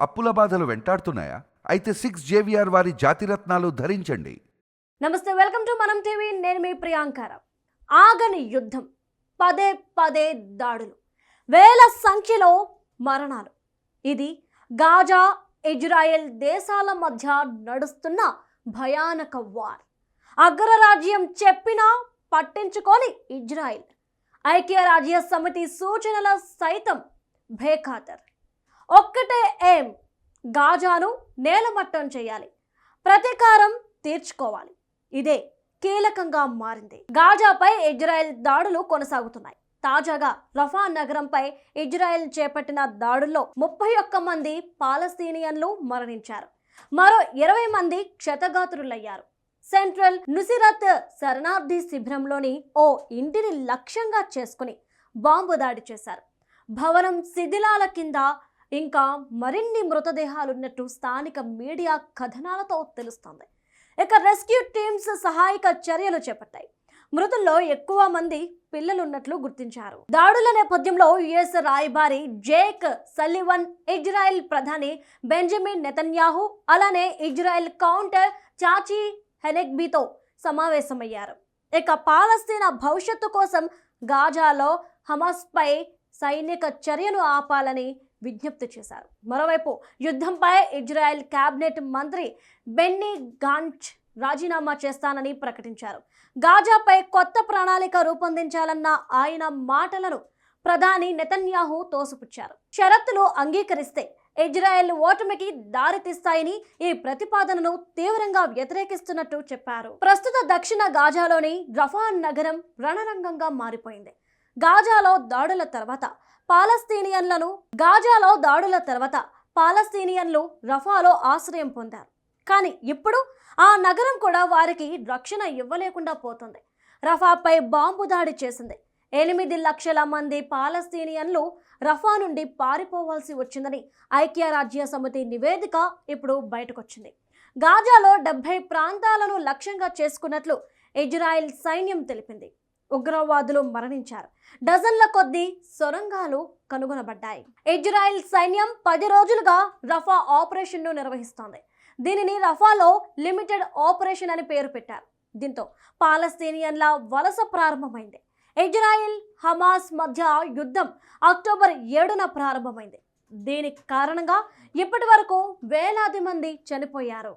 అప్పుల బాధలు వెంటాడుతున్నాయా? అయితే సిక్స్ జేవిఆర్ వారి జాతిరత్నాలు ధరించండి. నమస్తే వెల్కమ్ టు మనం టీవీ. నేను మీ ప్రియాంకర ఆగని యుద్ధం పదే పదే దాడులు వేల సంఖ్యలో మరణాలు. ఇది గాజా ఇజ్రాయెల్ దేశాల మధ్య నడుస్తున్న భయానక వార్. అగ్రరాజ్యం చెప్పినా పట్టించుకొని ఇజ్రాయెల్. ఐక్యరాజ్య సమితి సూచనల సైతం భేఖాతర్ ఒక్క గాజాను నేలమట్టం చేయాలి. ప్రతీకారం తీర్చుకోవాలి. ఇదే కీలకంగా మారింది. గాజాపై ఇజ్రాయెల్ దాడులు కొనసాగుతున్నాయి. తాజాగా రఫా నగరంపై ఇజ్రాయెల్ చేపట్టిన దాడుల్లో ముప్పై ఒక్క మంది పాలస్తీనియన్లు మరణించారు. మరో ఇరవై మంది క్షతగాత్రులయ్యారు. సెంట్రల్ నుసిరత్ శరణార్థి శిబిరంలోని ఓ ఇంటిని లక్ష్యంగా చేసుకుని బాంబు దాడి చేశారు. భవనం శిథిలాల కింద ఇంకా మరిన్ని మృతదేహాలు ఉన్నట్టు స్థానిక మీడియా కథనాలతో తెలుస్తోంది. ఇక రెస్క్యూ టీమ్స్ సహాయక చర్యలు చేపట్టాయి. మృతుల్లో ఎక్కువ మంది పిల్లలున్నట్లు గుర్తించారు. దాడుల నేపథ్యంలో యుఎస్ రాయబారి జేక్ సల్లివన్ ఇజ్రాయెల్ ప్రధాని బెంజమిన్ నెతన్యాహు అలానే ఇజ్రాయెల్ కౌంటర్ చాచి హెనెక్బీతో సమావేశమయ్యారు. ఇక పాలస్తీనా భవిష్యత్తు కోసం గాజాలో హమాస్పై సైనిక చర్యను ఆపాలని విజ్ఞప్తి చేశారు. మరోవైపు యుద్ధంపై ఇజ్రాయెల్ కేబినెట్ మంత్రి బెన్నీ గాంచ్ రాజీనామా చేస్తానని ప్రకటించారు. గాజాపై కొత్త ప్రణాళిక రూపొందించాలన్న ఆయన మాటలను ప్రధాని నెతన్యాహు తోసిపుచ్చారు. షరతులు అంగీకరిస్తే ఇజ్రాయెల్ ఓటమికి దారితీస్తాయని ఈ ప్రతిపాదనను తీవ్రంగా వ్యతిరేకిస్తున్నట్టు చెప్పారు. ప్రస్తుత దక్షిణ గాజాలోని రఫా నగరం రణరంగంగా మారిపోయింది. గాజాలో దాడుల తర్వాత పాలస్తీనియన్లను గాజాలో దాడుల తర్వాత పాలస్తీనియన్లు రఫాలో ఆశ్రయం పొందారు. కానీ ఇప్పుడు ఆ నగరం కూడా వారికి రక్షణ ఇవ్వలేకుండా పోతుంది. రఫాపై బాంబు దాడి చేసింది. ఎనిమిది లక్షల మంది పాలస్తీనియన్లు రఫా నుండి పారిపోవాల్సి వచ్చిందని ఐక్యరాజ్య సమితి నివేదిక ఇప్పుడు బయటకొచ్చింది. గాజాలో డెబ్బై ప్రాంతాలను లక్ష్యంగా చేసుకున్నట్లు ఇజ్రాయెల్ సైన్యం తెలిపింది. ఉగ్రవాదులు మరణించారు. డజన్ల కొద్దీ సొరంగాలు కనుగొనబడ్డాయి. ఇజ్రాయెల్ సైన్యం పది రోజులుగా రఫా ఆపరేషన్ను నిర్వహిస్తోంది. దీనిని రఫాలో లిమిటెడ్ ఆపరేషన్ అని పేరు పెట్టారు. దీంతో పాలస్తీనియన్ల వలస ప్రారంభమైంది. ఇజ్రాయిల్ హమాస్ మధ్య యుద్ధం అక్టోబర్ ఏడున ప్రారంభమైంది. దీనికి కారణంగా ఇప్పటి వరకు వేలాది మంది చనిపోయారు.